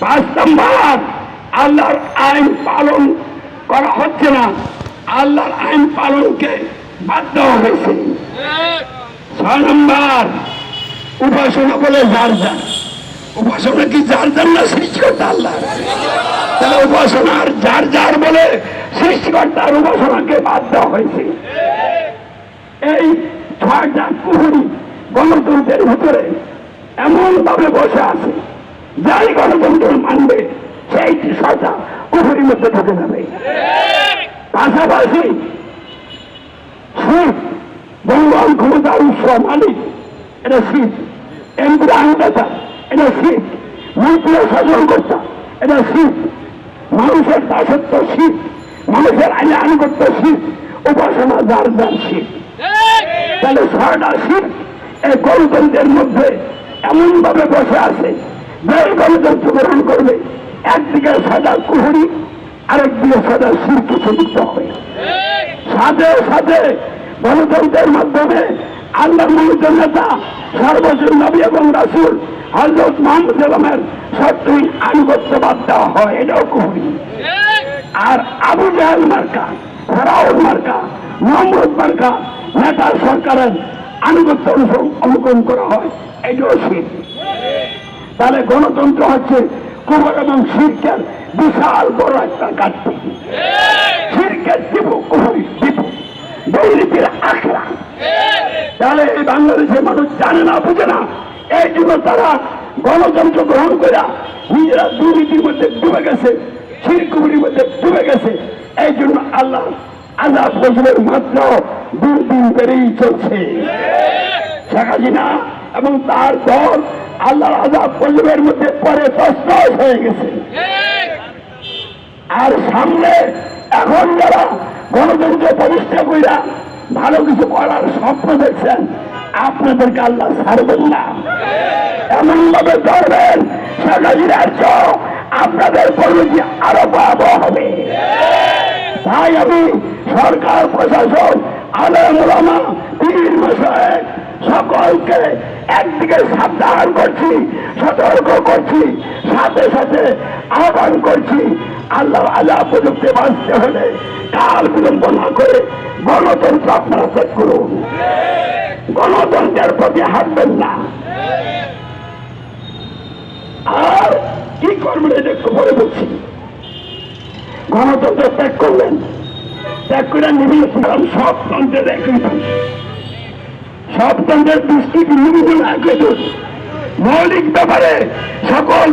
পাঁচ নম্বর, আল্লাহর আইন পালন করা হচ্ছে না। আল্লাহর আইন পালনকে বাদ দেওয়া হয়েছে। ছয় নম্বর, উপাসনা বলে যার যার। উপাসনা কি যার যার না সৃষ্টিকর্তা আল্লাহ তাহলে উপাসনার যার যার বলে সৃষ্টিকর্তার উপাসনাকে বাদ দেওয়া হয়েছে। এই ছয়টা কুহুরি গণতন্ত্রের ভিতরে এমন ভাবে বসে আছে। যাই গণতন্ত্র মানবে, সেই ছয়টা কুহুরির মধ্যে ঢুকে যাবে পাশাপাশি শীত বঙ্গল ক্ষমতার উৎস মালিক, এটা শীত এমপুর আইনদাতা এটা শীত মন্ত্রীয় শাসন কর্তা, এটা শীত মানুষের দাসত্ব শীত মানুষের আইনে আনুগত্য শীত উপাসনা যার যার শীত তাহলে ছয়টা শীত এই গণতন্ত্রের মধ্যে এমনভাবে বসে আছে যে এই গ্রহণ করবে। একদিকে সাদা কুহুরি, আরেকদিকে সাদা কিছু দিতে হবে। সাথে সাথে গণতন্ত্রের মাধ্যমে আল্লাহ মহিতের নেতা সর্বজন নবী এবং রাসুল হজরত মোহাম্মদ আলমের সত্যি আনুগত্যবাদ দেওয়া হয়, এটাও কুহুরি। আর আবু জাহাল মার্কা, ফেরাউন মার্কা, মোহাম্মদ মার্কা নেতা সরকারের আনুগত্য অনুসরণ অনুকরণ করা হয়, এটাও শীত তাহলে গণতন্ত্র হচ্ছে কুমার এবং শিরকের বিশাল বড় একটা কাটতি শিরকের দিব কুহুরি দিব দৈরিকের আখড়া। তাহলে এই বাংলাদেশের মানুষ জানে না, বুঝে না। এই জন্য তারা গণতন্ত্র গ্রহণ করে নিজেরা দুর্নীতির মধ্যে ডুবে গেছে শিরকুমুরির মধ্যে ডুবে গেছে। এই জন্য আল্লাহ আল্লাহ ফজলের মাত্র দিন দিন বেড়েই চলছে। শেখ হাসিনা এবং তার দল আল্লাহর আজাব ফজলের মধ্যে পরে তস্তস হয়ে গেছে। আর সামনে এখন যারা গণতন্ত্র প্রতিষ্ঠা কইরা ভালো কিছু করার স্বপ্ন দেখছেন, আপনাদেরকে আল্লাহ ছাড়বেন না। এমন ভাবে ধরবেন চোখ আপনাদের পরিণতি আরও ভয়াবহ হবে। তাই আমি সরকার, প্রশাসন, আলমা পীর মশাই সকলকে একদিকে সাবধান করছি, সতর্ক করছি, সাথে সাথে আহ্বান করছি, আল্লাহ আল্লাহ প্রযুক্তি বাঁচতে হলে কাল বিলম্ব না করে গণতন্ত্র আপনারা ত্যাগ করুন। গণতন্ত্রের প্রতি হাঁটবেন না। আর কি করবেন এটা একটু পরে বলছি গণতন্ত্র ত্যাগ করলেন। ত্যাগ করে ইসলাম সব তন্ত্রের একই সব তন্ত্রের দৃষ্টি দোষ মৌলিক ব্যাপারে সকল